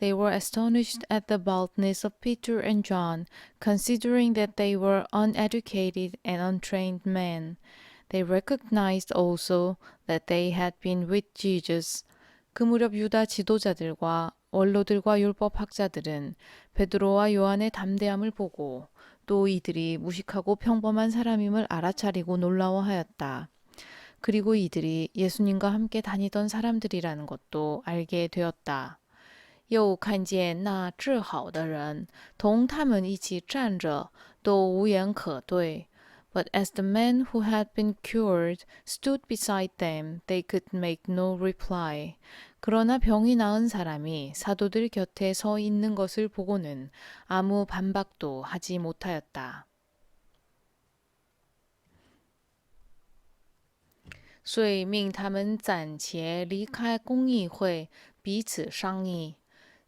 They were astonished at the boldness of Peter and John, considering that they were uneducated and untrained men. They recognized also that they had been with Jesus. 그 무렵 유다 지도자들과 원로들과 율법 학자들은 베드로와 요한의 담대함을 보고 또 이들이 무식하고 평범한 사람임을 알아차리고 놀라워하였다. 그리고 이들이 예수님과 함께 다니던 사람들이라는 것도 알게 되었다. 又看见那治好的人同他们一起站着，都无言可对。But as the man who had been cured stood beside them, they could make no reply. 그러나 병이 나은 사람이 사도들 곁에 서 있는 것을 보고는 아무 반박도 하지 못하였다. 遂命他们暂且离开公议会，彼此商议。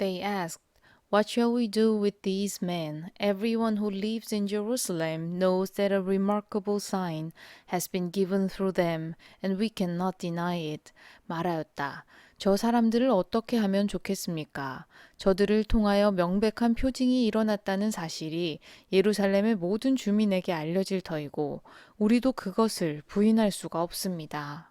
They asked, What shall we do with these men? Everyone who lives in Jerusalem knows that a remarkable sign has been given through them, and we cannot deny it. 말하였다. 저 사람들을 어떻게 하면 좋겠습니까? 저들을 통하여 명백한 표징이 일어났다는 사실이 예루살렘의 모든 주민에게 알려질 터이고, 우리도 그것을 부인할 수가 없습니다.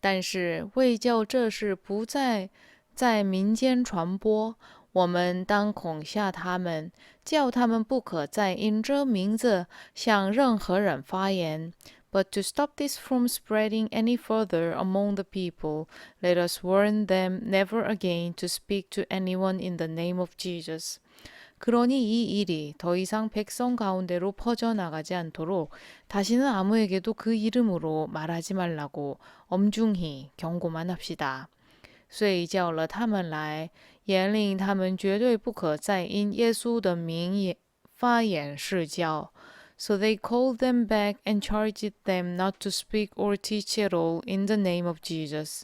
但是为叫这事不再在民间传播，我们当恐吓他们，叫他们不可再因这名字向任何人发言。But to stop this from spreading any further among the people, let us warn them never again to speak to anyone in the name of Jesus. 그러니 이 일이 더 이상 백성 가운데로 퍼져나가지 않도록 다시는 아무에게도 그 이름으로 말하지 말라고 엄중히 경고만 합시다. 所以叫了他们来，严令他们绝对不可再因耶稣的名发言释教。 So they called them back and charged them not to speak or teach at all in the name of Jesus.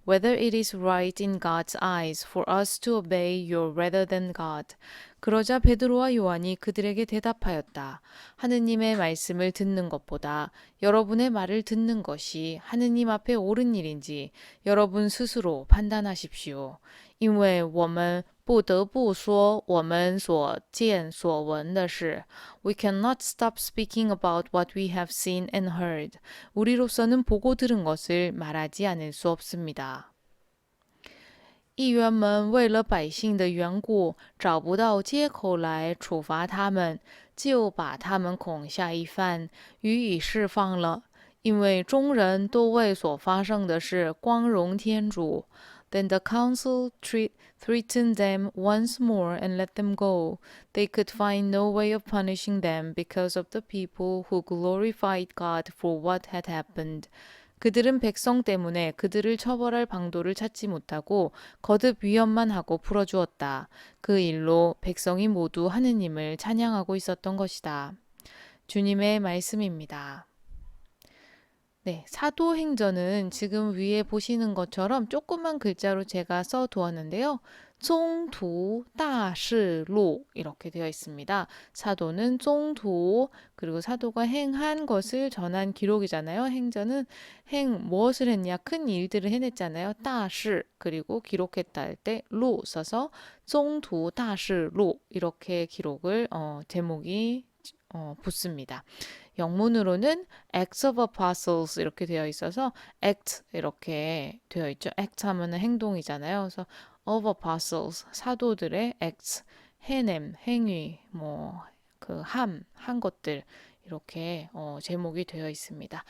whether it is right in God's eyes for us to obey you rather than God. 그러자 베드로와 요한이 그들에게 대답하였다. 하느님의 말씀을 듣는 것보다 여러분의 말을 듣는 것이 하느님 앞에 옳은 일인지 여러분 스스로 판단하십시오. 因为我们不得不说我们所见所闻的事。We cannot stop speaking about what we have seen and heard. 우리로서는 보고 들은 것을 말하지 않을 수 없습니다. 议员们为了百姓的缘故，找不到借口来处罚他们，就把他们恐吓一番，予以释放了。因为众人都为所发生的事光荣天主。Then the council treat, threatened them once more and let them go. They could find no way of punishing them because of the people who glorified God for what had happened. 그들은 백성 때문에 그들을 처벌할 방도를 찾지 못하고 거듭 위협만 하고 풀어주었다. 그 일로 백성이 모두 하느님을 찬양하고 있었던 것이다. 주님의 말씀입니다. 네, 사도행전은 지금 위에 보시는 것처럼 조그만 글자로 제가 써 두었는데요. 종두 다시로 이렇게 되어 있습니다. 사도는 종도 그리고 사도가 행한 것을 전한 기록이잖아요. 행전은 행 무엇을 했냐 큰 일들을 해냈잖아요. 다시 그리고 기록했다 할 때 로 써서 종두 다시로 이렇게 기록을 어, 제목이 어, 붙습니다. 영문으로는 Acts of Apostles 이렇게 되어 있어서 Act 이렇게 되어 있죠. Act 하면 행동이잖아요. 그래서 of Apostles 사도들의 acts 해냄, 행위, 뭐 그 함, 한 것들 이렇게 어, 제목이 되어 있습니다.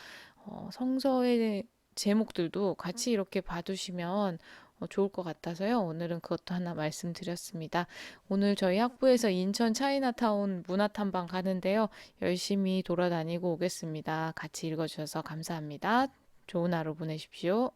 어, 성서의 제목들도 같이 이렇게 봐두시면 어, 좋을 것 같아서요. 오늘은 그것도 하나 말씀드렸습니다. 오늘 저희 학부에서 인천 차이나타운 문화탐방 가는데요. 열심히 돌아다니고 오겠습니다. 같이 읽어주셔서 감사합니다. 좋은 하루 보내십시오.